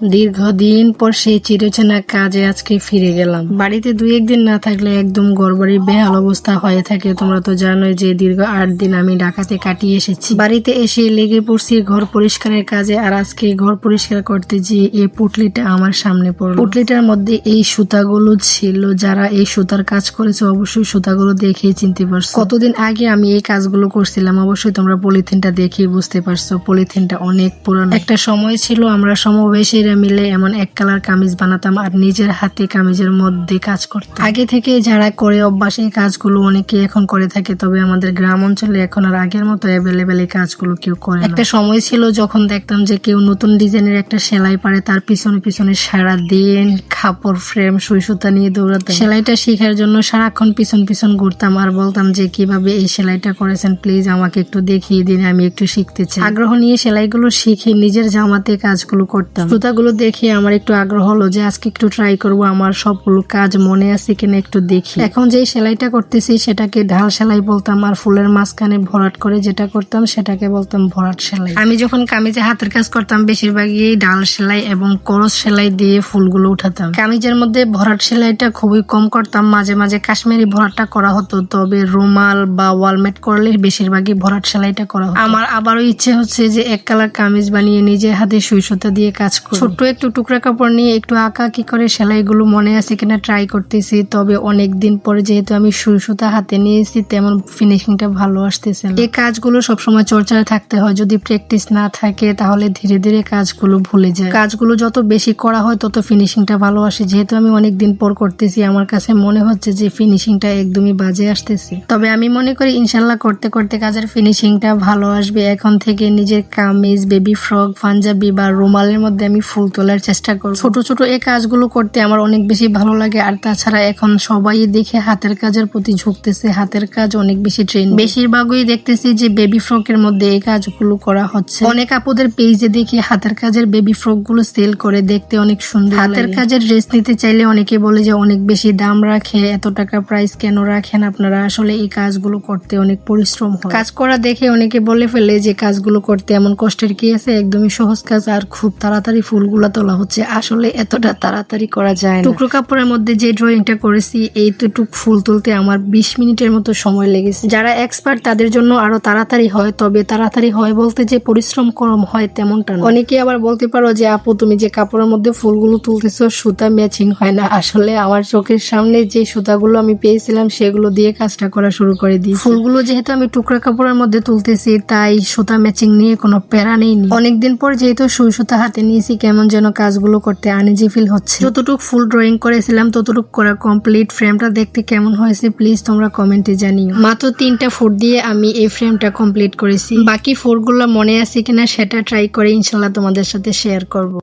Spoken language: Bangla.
দীর্ঘদিন পর সেই চিরচেনা কাজে আজকে ফিরে গেলাম। বাড়িতে দুই একদিন না থাকলে একদম গড়বড়ির বেহাল অবস্থা হয়ে থাকে। তোমরা তো জানোই যে দীর্ঘ আট দিন আমি ঢাকাতে কাটিয়ে এসেছি। বাড়িতে এসে লেগে পড়ছি ঘর পরিষ্কারের কাজে, আর আজকে ঘর পরিষ্কার করতে গিয়ে এই পুটলিটা আমার সামনে পড়ল। পুটলিটার মধ্যে এই সুতাগুলো ছিল, যারা এই সুতার কাজ করেছে অবশ্যই সুতাগুলো দেখেই চিনতে পারছ। কতদিন আগে আমি এই কাজগুলো করছিলাম, অবশ্যই তোমরা পলিথিনটা দেখেই বুঝতে পারছ। পলিথিনটা অনেক পুরানো। একটা সময় ছিল আমরা সমবয়সীরা মিলে এমন এক কালার কামিজ বানাতাম আর নিজের হাতে কামিজের মধ্যে কাজ করতাম। আগে থেকে যারা করে অভ্যাস, এই কাজগুলো অনেকে এখন করে থাকে, তবে আমাদের গ্রাম অঞ্চলে এখন আর আগের মতো অ্যাভেলেবেল এই কাজগুলো কেউ করে একটা সময় ছিল যখন দেখতাম যে কেউ নতুন ডিজাইনের একটা সেলাই পারে, তার পিছনে পিছনে সারা দিন কাপড় ফ্রেম সুই সুতা নিয়ে দৌড়াতাম। সেলাইটা শেখার জন্য সারাক্ষণ পিছন পিছন ঘুরতাম আর বলতাম যে, কীভাবে এই সেলাইটা করেছেন? প্লিজ আমাকে একটু দেখিয়ে দিন, আমি একটু শিখতে চাই। আগ্রহ নিয়ে সেলাইগুলো শিখে নিজের জামাতে কাজগুলো করতাম। সুতাগুলো দেখে আমার একটু আগ্রহ হলো যে আজকে একটু ট্রাই করব আমার সবগুলো কাজ মনে আছে কিনা একটু দেখি। এখন যে সেলাইটা করতেছি সেটাকে ঢাল সেলাই বলতাম আর ফুলের মাঝখানে ভরাট করে যেটা করতাম সেটাকে বলতাম ভরাট সেলাই। আমি যখন কামিজে হাতের কাজ করতাম বেশিরভাগই ডাল সেলাই এবং করস সেলাই দিয়ে ফুলগুলো উঠাতাম। কামিজের মধ্যে ভরাট সেলাইটা খুবই কম করতাম, মাঝে মাঝে কাশ্মীরি ভরাটটা করা হতো, তবে রুমাল বা ওয়ালমেট করলে বেশিরভাগই ভরাট সেলাইটা করা হতো। আমার আবারও ইচ্ছে হচ্ছে যে এক কালার কামিজ বানিয়ে নিজের হাতে সুই সুতা দিয়ে কাজ করি ছোট্ট একটু টুকরা কাপড় নিয়ে একটু আঁকা কি করে সেলাইগুলো মনে আছে কিনা ট্রাই করতেছি, তবে অনেক দিন পরে যেহেতু আমি সুই সুতা হাতে নিয়েছি, তেমন ফিনিশিংটা ভালো আসতেছে এই কাজগুলো সবসময় চর্চায় থাকতে হয়, যদি প্র্যাকটিস না থাকে তাহলে ধীরে ধীরে কাজগুলো ভুলে যায়। কাজগুলো যত বেশি করা হয় তত ফিনিশিংটা ভালো আসে। যেহেতু আমি অনেক দিন পর করতেছি, আমার কাছে মনে হচ্ছে যে ফিনিশিংটা একদমই বাজে আসতেছে। তবে আমি মনে করি ইনশাল্লাহ করতে করতে কাজের ফিনিশিংটা ভালো আসবে। এখন থেকে নিজের কামিজ বেবি ফ্রক পাঞ্জাবি বা রুমালের মধ্যে আমি ফুল তোলার চেষ্টা করব। ছোট ছোট এই কাজগুলো করতে আমার অনেক বেশি ভালো লাগে। আর তাছাড়া এখন সবাই দেখে হাতের কাজের প্রতি ঝুঁকতেছে। হাতের কাজ অনেক বেশি ট্রেন বেশিরভাগই দেখতেছি যে বেবি ফ্রকের মধ্যে এই কাজগুলো করা হচ্ছে। অনেক আপুদের পেজে দেখি হাতের কাজের বেবি ফ্রকগুলো সেল করে। দেখতে অনেক সুন্দর হাতের কাজের ড্রেস নিতে চাইলে অনেকে বলে যে অনেক বেশি দাম রাখে, এত টাকা প্রাইস কেন রাখেন আপনারা? আসলে এই কাজগুলো করতে অনেক পরিশ্রম হয়। কাজ করা দেখে অনেকে বলে ফেলে যে কাজগুলো করতে এমন কষ্টের কি আছে? একদমই সহজ কাজ। আর খুব তাড়াতাড়ি ফুলগুলা তোলা হচ্ছে। আসলে এতটা তাড়াতাড়ি করা যায় টুকরো কাপড়ের মধ্যে যে ড্রয়িংটা করেছি এই টুক ফুল তুলতে আমার বিশ মিনিটের মতো সময় লেগেছে। যারা এক্সপার্ট তাদের জন্য আরও তাড়াতাড়ি হয়, তবে তাড়াতাড়ি হয় বলতে যে পরিশ্রম কম হয় তেমনটা না। অনেকে আবার বলতে পারো যে, আপু, তুমি যে কাপড়ের মধ্যে ফুলগুলো তুলতেছো, সুতা ম্যাচিং হয় না। আসলে আমার চোখের সামনে যে সুতাগুলো আমি পেয়েছিলাম, সেগুলো দিয়ে কাজটা করা শুরু করে দিই ফুলগুলো যেহেতু আমি টুকরা কাপড়ের মধ্যে তুলতেছি, তাই সুতা ম্যাচিং নিয়ে কোনো প্যারা নেই অনেকদিন পর যেহেতু সুই সুতা হাতে নিয়েছি কেমন যেন কাজগুলো করতে আনিজি ফিল হচ্ছে। যতটুকু ফুল ড্রয়িং করেছিলাম, ততটুকু করা কমপ্লিট ফ্রেমটা দেখতে কেমন হয়েছে প্লিজ তোমরা কমেন্টে জানিও। মাত্র তিনটা ফুট দিয়ে আমি এই ফ্রেমটা কমপ্লিট করেছি। বাকি ফুলগুলো মনে আছে কিনা, সেটা ট্রাই করে ইনশাল্লাহ তোমাদের সাথে শেয়ার করব।